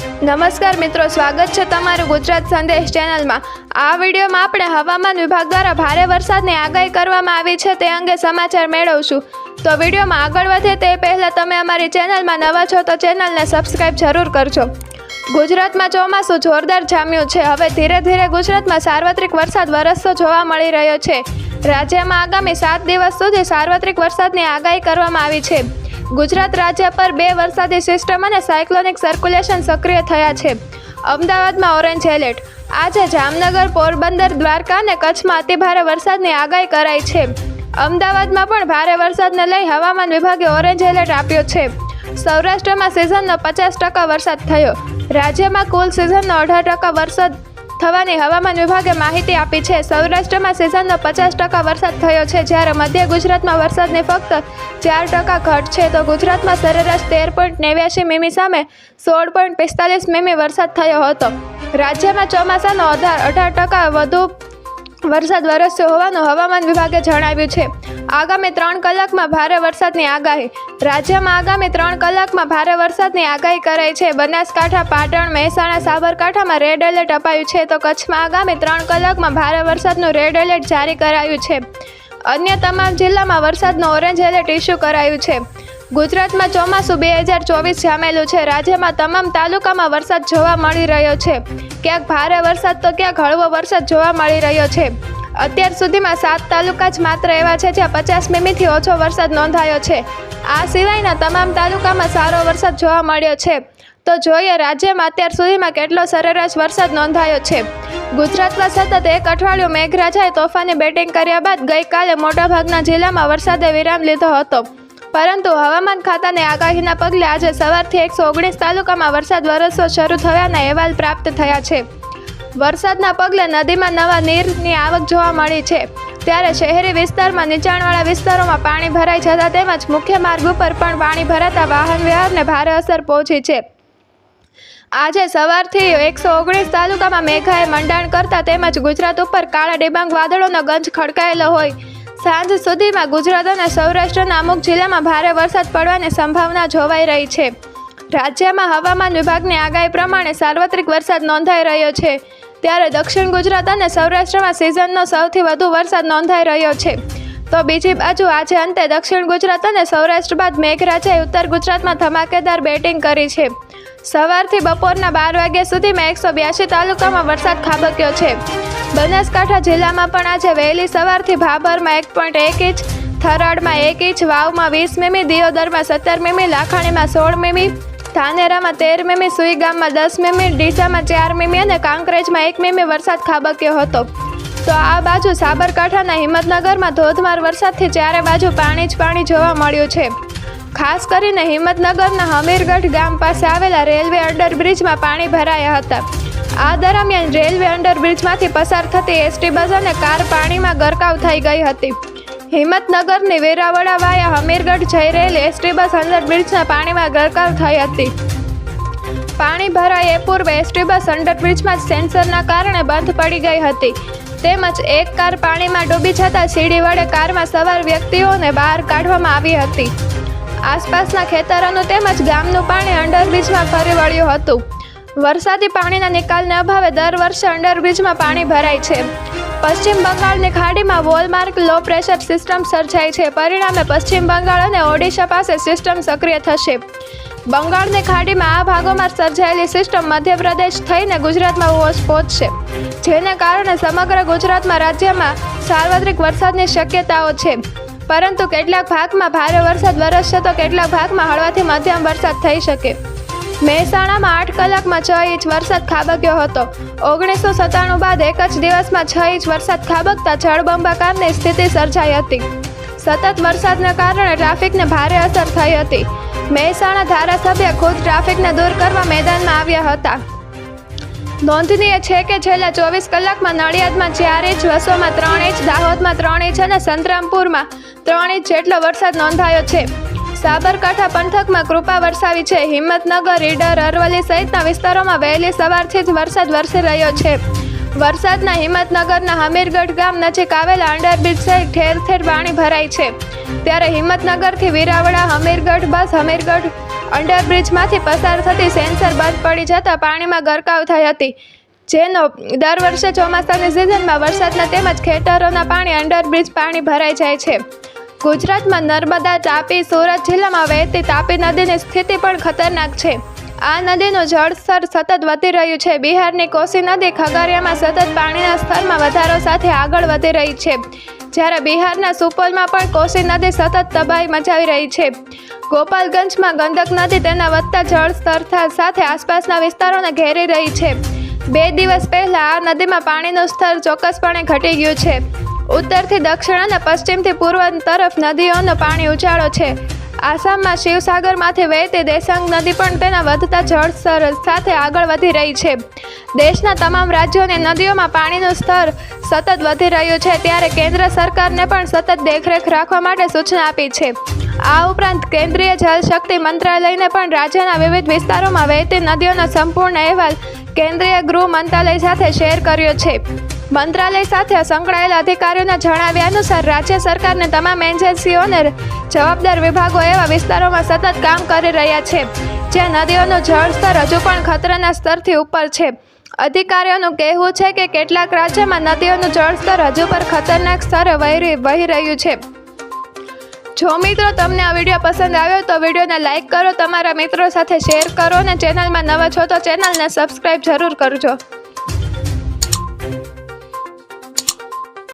નમસ્કાર મિત્રો, સ્વાગત છે તમારું ગુજરાત સંદેશ ચેનલમાં. આ વિડીયોમાં આપણે હવામાન વિભાગ દ્વારા ભારે વરસાદની આગાહી કરવામાં આવી છે, તે અંગે સમાચાર મેળવશું. તો વિડીયોમાં આગળ વધે તે પહેલાં તમે અમારી ચેનલમાં નવા છો, તો ચેનલને સબસ્ક્રાઇબ જરૂર કરજો. ગુજરાતમાં ચોમાસું જોરદાર જામ્યું છે, હવે ધીરે ધીરે ગુજરાતમાં સાર્વત્રિક વરસાદ વરસતો જોવા મળી રહ્યો છે. રાજ્યમાં આગામી સાત દિવસ સુધી સાર્વત્રિક વરસાદની આગાહી કરવામાં આવી છે. ગુજરાત રાજ્ય પર બે વરસાદી સિસ્ટમ અને સાયક્લોનિક સર્ક્યુલેશન સક્રિય થયા છે. અમદાવાદમાં ઓરેન્જ એલર્ટ આજે જામનગર, પોરબંદર, દ્વારકા અને કચ્છમાં અતિભારે વરસાદની આગાહી કરાઈ છે. અમદાવાદમાં પણ ભારે વરસાદને લઈ હવામાન વિભાગે ઓરેન્જ એલર્ટ આપ્યો છે. સૌરાષ્ટ્રમાં સિઝનનો પચાસ ટકા વરસાદ થયો. રાજ્યમાં કુલ સિઝનનો અઢાર ટકા વરસાદ થવાની હવામાન વિભાગે માહિતી આપી છે. સૌરાષ્ટ્રમાં સિઝનનો પચાસ ટકા વરસાદ થયો છે, જ્યારે મધ્ય ગુજરાતમાં વરસાદની ફક્ત ચાર ટકા ઘટ છે. તો ગુજરાતમાં સરેરાશ તેર પોઈન્ટ નેવ્યાસી મીમી સામે સોળ પોઈન્ટ પિસ્તાલીસ મીમી વરસાદ થયો હતો. રાજ્યમાં ચોમાસાનો અઢાર અઢાર ટકા વધુ વરસાદ વરસ્યો હોવાનું હવામાન વિભાગે જણાવ્યું છે. આગામી ત્રણ કલાકમાં ભારે વરસાદની આગાહી. રાજ્યમાં આગામી ત્રણ કલાકમાં ભારે વરસાદની આગાહી કરાઈ છે. બનાસકાંઠા, પાટણ, મહેસાણા, સાબરકાંઠામાં રેડ એલર્ટ અપાયું છે. તો કચ્છમાં આગામી ત્રણ કલાકમાં ભારે વરસાદનું રેડ એલર્ટ જારી કરાયું છે. અન્ય તમામ જિલ્લામાં વરસાદનું ઓરેન્જ એલર્ટ ઇસ્યુ કરાયું છે. ગુજરાતમાં ચોમાસું બે હજાર ચોવીસ જામેલું છે. રાજ્યમાં તમામ તાલુકામાં વરસાદ જોવા મળી રહ્યો છે. ક્યાંક ભારે વરસાદ તો ક્યાંક હળવો વરસાદ જોવા મળી રહ્યો છે. અત્યાર સુધીમાં સાત તાલુકા જ માત્ર એવા છે જ્યાં પચાસ મીમીથી ઓછો વરસાદ નોંધાયો છે. આ સિવાયના તમામ તાલુકામાં સારો વરસાદ જોવા મળ્યો છે. તો જોઈએ રાજ્યમાં અત્યાર સુધીમાં કેટલો સરેરાશ વરસાદ નોંધાયો છે. ગુજરાતમાં સતત એક અઠવાડિયું મેઘરાજાએ તોફાની બેટિંગ કર્યા બાદ ગઈકાલે મોટાભાગના જિલ્લામાં વરસાદે વિરામ લીધો હતો. પરંતુ હવામાન ખાતાની આગાહીના પગલે આજે સવારથી એકસો ઓગણીસ તાલુકામાં વરસાદ વરસવો શરૂ થયાના અહેવાલ પ્રાપ્ત થયા છે. વરસાદના પગલે નદીમાં નવા નીરની આવક જોવા મળી છે. ત્યારે શહેરી વિસ્તારમાં નીચાણવાળા વિસ્તારોમાં પાણી ભરાઈ જતા તેમજ મુખ્ય માર્ગ ઉપર પણ પાણી ભરાતા વાહન વ્યવહારને ભારે અસર પહોંચી છે. આજે સવારથી એકસો ઓગણીસ તાલુકામાં મેઘાએ મંડાણ કરતા તેમજ ગુજરાત ઉપર કાળા ડિબાંગ વાદળોનો ગંજ ખડકાયેલો હોય. સાંજ સુધીમાં ગુજરાત અને સૌરાષ્ટ્રના અમુક જિલ્લામાં ભારે વરસાદ પડવાની સંભાવના જોવાઈ રહી છે. રાજ્યમાં હવામાન વિભાગની આગાહી પ્રમાણે સાર્વત્રિક વરસાદ નોંધાઈ રહ્યો છે. ત્યારે દક્ષિણ ગુજરાત અને સૌરાષ્ટ્રમાં સિઝનનો સૌથી વધુ વરસાદ નોંધાઈ રહ્યો છે. તો બીજી બાજુ આજે અંતે દક્ષિણ ગુજરાત અને સૌરાષ્ટ્ર બાદ મેઘરાજાએ ઉત્તર ગુજરાતમાં ધમાકેદાર બેટિંગ કરી છે. સવારથી બપોરના બાર વાગ્યા સુધીમાં એકસો બ્યાસી તાલુકામાં વરસાદ ખાબક્યો છે. બનાસકાંઠા જિલ્લામાં પણ આજે વહેલી સવારથી ભાભરમાં એક પોઈન્ટ એક ઇંચ, થરાડમાં એક ઇંચ, વાવમાં વીસ મીમી, દિયોદરમાં સત્તર મીમી, લાખાણીમાં સોળ મીમી ધાનેરામાં તેર મીમી, સુઈગામમાં દસ મીમી, ડીસામાં ચાર મીમી અને કાંકરેજમાં એક મીમી વરસાદ ખાબક્યો હતો. તો આ બાજુ સાબરકાંઠાના હિંમતનગરમાં ધોધમાર વરસાદથી ચારે બાજુ પાણી જ પાણી જોવા મળ્યું છે. ખાસ કરીને હિંમતનગરના હમીરગઢ ગામ પાસે આવેલા રેલવે અંડરબ્રિજમાં પાણી ભરાયા હતા. આ દરમિયાન રેલવે અંડરબ્રિજમાંથી પસાર થતી એસટી બસ અને કાર પાણીમાં ગરકાવ થઈ ગઈ હતી. હિંમતનગરની વેરાવળા વાયા હમીરગઢ જઈ રહેલી એસટી બસ અંડરબ્રિજના પાણીમાં ગરકાવ થઈ હતી. પાણી ભરાય એ પૂર્વે એસટી બસ અંડરબ્રિજમાં સેન્સરના કારણે બંધ પડી ગઈ હતી. તેમજ એક કાર પાણીમાં ડૂબી જતાં સીડી વડે કારમાં સવાર વ્યક્તિઓને બહાર કાઢવામાં આવી હતી. આસપાસના ખેતરોનું તેમજ ગામનું પાણી અંડરબ્રિજમાં ફરી વળ્યું હતું. વરસાદી પાણીના નિકાલને અભાવે દર વર્ષે અંડરબ્રિજમાં પાણી ભરાય છે. પશ્ચિમ બંગાળની ખાડીમાં વોલમાર્ક લો પ્રેશર સિસ્ટમ સર્જાઈ છે. પરિણામે પશ્ચિમ બંગાળ અને ઓડિશા પાસે સિસ્ટમ સક્રિય થશે. બંગાળની ખાડીમાં આ ભાગોમાં સર્જાયેલી સિસ્ટમ મધ્યપ્રદેશ થઈને ગુજરાતમાં પહોંચ- પહોંચશે. જેને કારણે સમગ્ર ગુજરાતમાં રાજ્યમાં સાર્વત્રિક વરસાદની શક્યતાઓ છે. પરંતુ કેટલાક ભાગમાં ભારે વરસાદ વરસશે તો કેટલાક ભાગમાં હળવાથી મધ્યમ વરસાદ થઈ શકે. મહેસાણામાં આઠ કલાકમાં છ ઇંચ વરસાદ ખાબક્યો હતો. ઓગણીસો સત્તાણું બાદ એક જ દિવસમાં છ ઇંચ વરસાદ ખાબકતા જળબંબાકારની સ્થિતિ સર્જાઈ હતી. સતત વરસાદના કારણે ટ્રાફિકને ભારે અસર થઈ હતી. મહેસાણા ધારાસભ્ય ખુદ ટ્રાફિકને દૂર કરવા મેદાનમાં આવ્યા હતા. નોંધનીય છે કે છેલ્લા ચોવીસ કલાકમાં નડિયાદમાં ચાર ઇંચ, વસોમાં ત્રણ ઇંચ, દાહોદમાં ત્રણ ઇંચ અને સંતરામપુરમાં ત્રણ ઇંચ જેટલો વરસાદ નોંધાયો છે. સાબરકાંઠા પંથકમાં કૃપા વરસાવી છે. હિંમતનગર, ઈડર, અરવલ્લી સહિતના વિસ્તારોમાં વહેલી સવારથી જ વરસાદ વરસી રહ્યો છે. વરસાદના હિંમતનગરના હમીરગઢ ગામ નજીક આવેલા અંડરબ્રિજ સહિત ઠેર ઠેર પાણી ભરાય છે. ત્યારે હિંમતનગરથી વિરાવડા, હમીરગઢ બસ, હમીરગઢ અંડરબ્રિજમાંથી પસાર થતી સેન્સર બંધ પડી જતાં પાણીમાં ગરકાવ થઈ હતી. જેનો દર વર્ષે ચોમાસાની સિઝનમાં વરસાદના તેમજ ખેતરોના પાણી અંડરબ્રિજ પાણી ભરાઈ જાય છે. ગુજરાતમાં નર્મદા તાપી સુરત જિલ્લામાં વહેતી તાપી નદીની સ્થિતિ પણ ખતરનાક છે. આ નદીનું જળસ્તર સતત વધી રહ્યું છે. બિહારની કોસી નદી ખગારિયામાં સતત પાણીના સ્તરમાં વધારો સાથે આગળ વધી રહી છે. જ્યારે બિહારના સુપોલમાં પણ કોસી નદી સતત તબાહી મચાવી રહી છે. ગોપાલગંજમાં ગંડક નદી તેના વધતા જળસ્તર સાથે આસપાસના વિસ્તારોને ઘેરી રહી છે. બે દિવસ પહેલા આ નદીમાં પાણીનું સ્તર ચોક્કસપણે ઘટી ગયું છે. ઉત્તરથી દક્ષિણ અને પશ્ચિમથી પૂર્વ તરફ નદીઓનો પાણી ઉછાળો છે. આસામમાં શિવસાગરમાંથી વહેતી દેસાંગ નદી પણ તેના વધતા જળસ્તર સાથે આગળ વધી રહી છે. દેશના તમામ રાજ્યોની નદીઓમાં પાણીનું સ્તર સતત વધી રહ્યું છે ત્યારે કેન્દ્ર સરકારને પણ સતત દેખરેખ રાખવા માટે સૂચના આપી છે. આ ઉપરાંત કેન્દ્રીય જળશક્તિ મંત્રાલયને પણ રાજ્યના વિવિધ વિસ્તારોમાં વહેતી નદીઓનો સંપૂર્ણ અહેવાલ કેન્દ્રીય ગૃહ મંત્રાલય સાથે શેર કર્યો છે. મંત્રાલય સાથે સંકળાયેલા અધિકારીઓના જણાવ્યા અનુસાર રાજ્ય સરકારને તમામ એજન્સીઓને જવાબદાર વિભાગો એવા વિસ્તારોમાં સતત કામ કરી રહ્યા છે, જ્યાં નદીઓનું જળસ્તર હજુ પણ ખતરાના સ્તરથી ઉપર છે. અધિકારીઓનું કહેવું છે કે કેટલાક રાજ્યમાં નદીઓનું જળસ્તર હજુ પણ ખતરનાક સ્તરે વહી રહ્યું છે. જો મિત્રો તમને આ વીડિયો પસંદ આવ્યો તો વિડીયોને લાઇક કરો, તમારા મિત્રો સાથે શેર કરો અને ચેનલમાં નવા છો તો ચેનલને સબસ્ક્રાઈબ જરૂર કરજો.